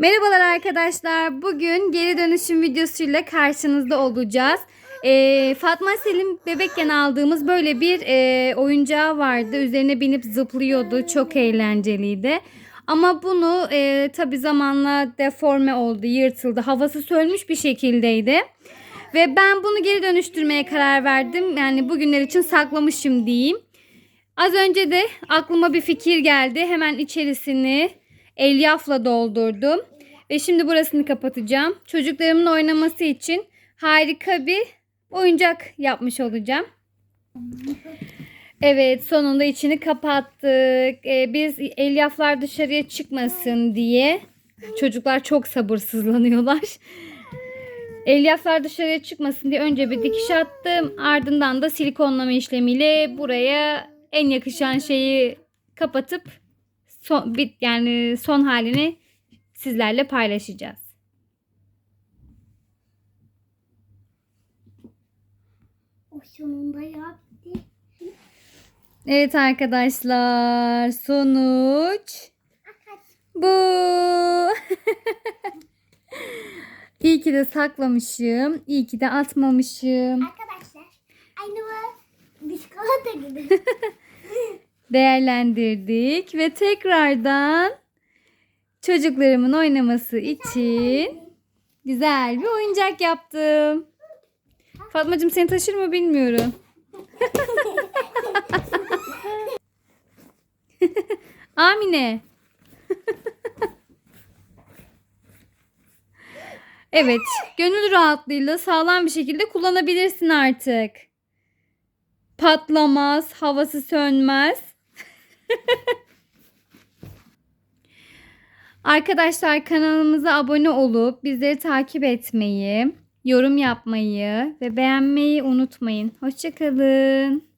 Merhabalar arkadaşlar. Bugün geri dönüşüm videosuyla karşınızda olacağız. Ee, Fatma Selim bebekken aldığımız böyle bir e, oyuncağı vardı. Üzerine binip zıplıyordu. Çok eğlenceliydi. Ama bunu e, tabi zamanla deforme oldu, yırtıldı. Havası sönmüş bir şekildeydi. Ve ben bunu geri dönüştürmeye karar verdim. Yani bugünler için saklamışım diyeyim. Az önce de aklıma bir fikir geldi. Hemen içerisini elyafla doldurdum. Ve şimdi burasını kapatacağım. Çocuklarımın oynaması için harika bir oyuncak yapmış olacağım. Evet sonunda içini kapattık. Ee, biz elyaflar dışarıya çıkmasın diye. Çocuklar çok sabırsızlanıyorlar. Elyaflar dışarıya çıkmasın diye önce bir dikiş attım. Ardından da silikonlama işlemiyle buraya en yakışan şeyi kapatıp son, bit yani son halini sizlerle paylaşacağız. O sonunda yaptı. Evet arkadaşlar sonuç bu. İyi ki de saklamışım. İyi ki de atmamışım. Arkadaşlar aynı bu biskolata gibi. Değerlendirdik ve tekrardan çocuklarımın oynaması için güzel bir oyuncak yaptım. Fatmacığım seni taşır mı bilmiyorum. Amine. evet, gönül rahatlığıyla sağlam bir şekilde kullanabilirsin artık. Patlamaz, havası sönmez. Arkadaşlar kanalımıza abone olup bizleri takip etmeyi, yorum yapmayı ve beğenmeyi unutmayın. Hoşçakalın.